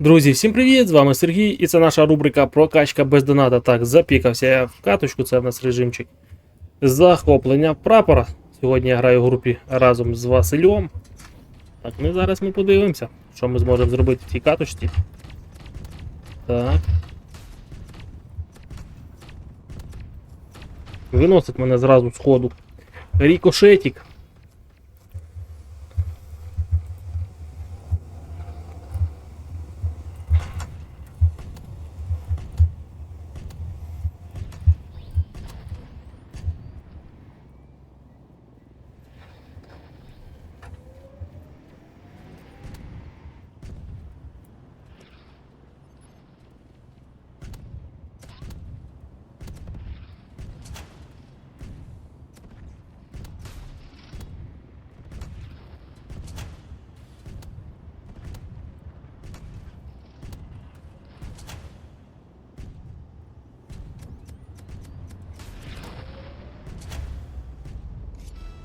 Друзі, всім привіт! З вами Сергій, і це наша рубрика Прокачка без доната. Так, запікався я в каточку, це в нас режимчик. Захоплення прапора. Сьогодні я граю в групі разом з Василем. Так, ну зараз ми подивимося, що ми зможемо зробити в цій каточці. Так. Виносить мене зразу з ходу. Рікошетик.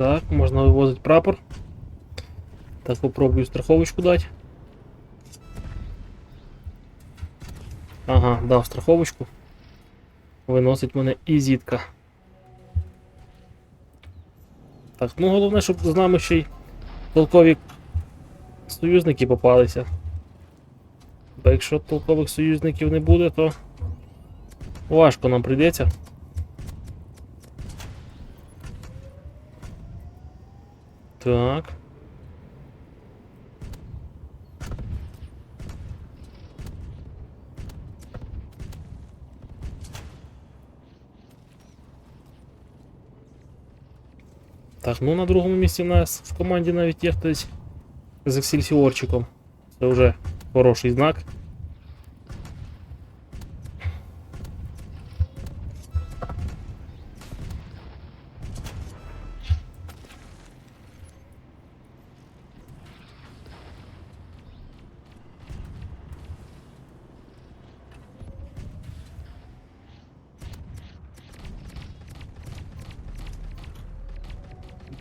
Так, можна вивозити прапор. Так, попробую страховочку дати. Ага, дав страховочку. Виносить мене і зітка. Так, ну головне, щоб з нами ще й толкові союзники попалися. Бо якщо толкових союзників не буде, то важко нам прийдеться. Так. Так, ну на другому місці в нас в команді навіть є хтось з Ексельсіорчиком. Це вже хороший знак.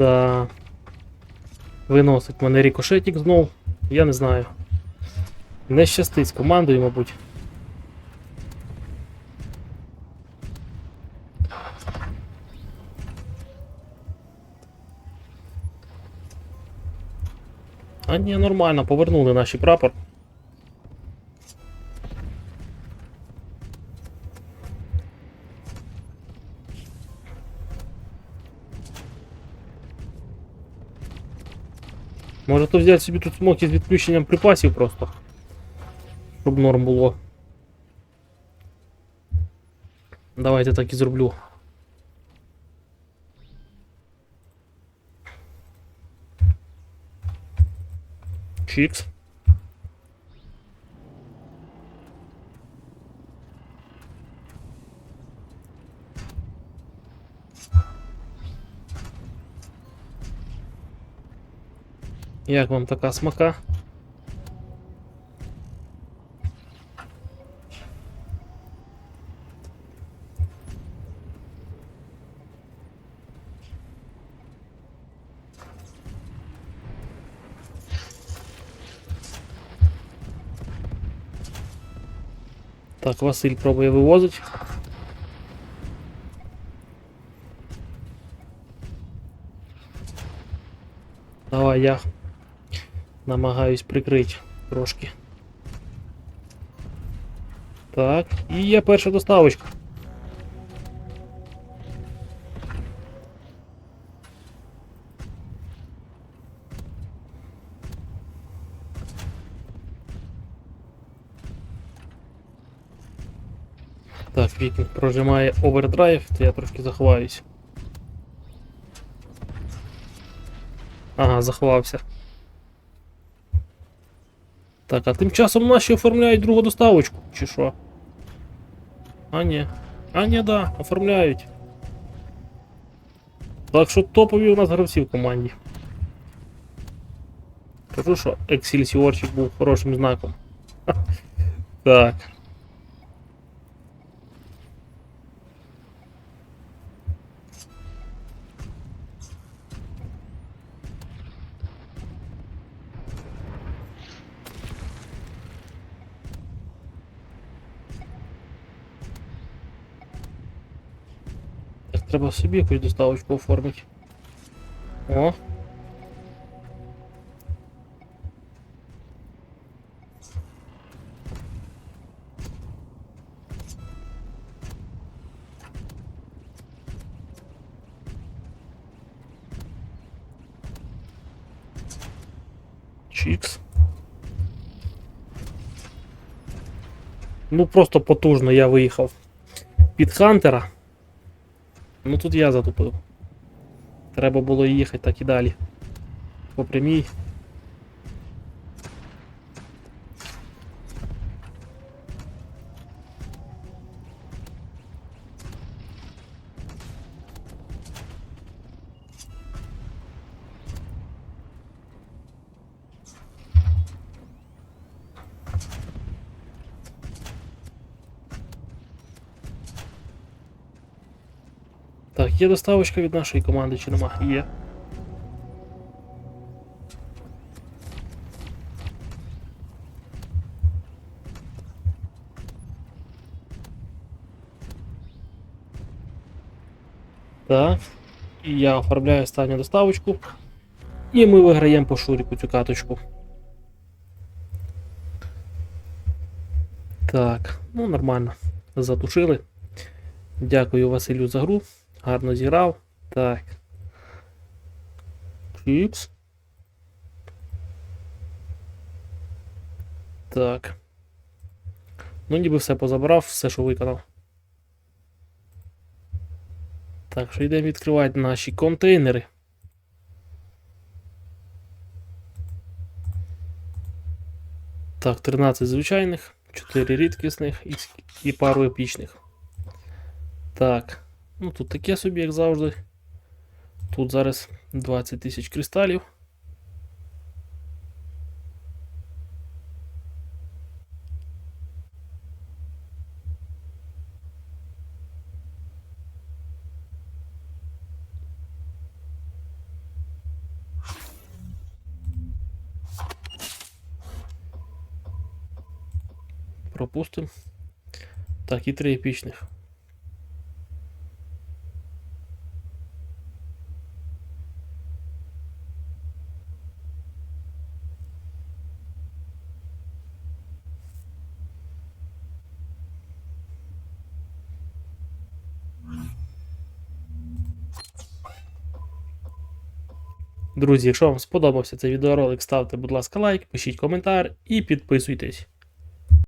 Да. Виносить мене рікошетик знов. Я не знаю. Не щастить з командою, мабуть. А ні, нормально, повернули наші прапор. Може то взяти собі тут смоки з відключенням припасів просто. Щоб норм було. Давайте так і зроблю. Чікс. Як вам така смака? Так, Василь пробує вивозити. Давай я намагаюсь прикрити трошки. Так, і є перша доставочка. Так, Вікінг прожимає овердрайв, то я трошки заховаюсь. Ага, заховався. Так, а тим часом наші оформляють другу доставочку, чи що? А ні. А ні, да, оформляють. Так що топові у нас гравці в команді. Кажу, що Ексільсіорчик був хорошим знаком. Так. Треба собі якусь доставочку оформити. О. Чікс. Ну просто потужно я виїхав під Хантера. Ну тут я затупив. Треба було їхати так і далі. По прямій. Так, є доставочка від нашої команди чи нема? Є. Так. І я оформляю останню доставочку. І ми виграємо по шуріку цю каточку. Так, ну нормально. Затушили. Дякую Василю за гру. Гарно зіграв. Так. Чіпс. Так. Ну, ніби все позабрав, все, що виконав. Так, що йдемо відкривати наші контейнери. Так, 13 звичайних, 4 рідкісних і, і пару епічних. Так. Ну тут таке собі, як завжди. Тут зараз 20 тисяч кристалів. Пропустим. Так, і три епічних. Друзі, якщо вам сподобався цей відеоролик, ставте, будь ласка, лайк, пишіть коментар і підписуйтесь.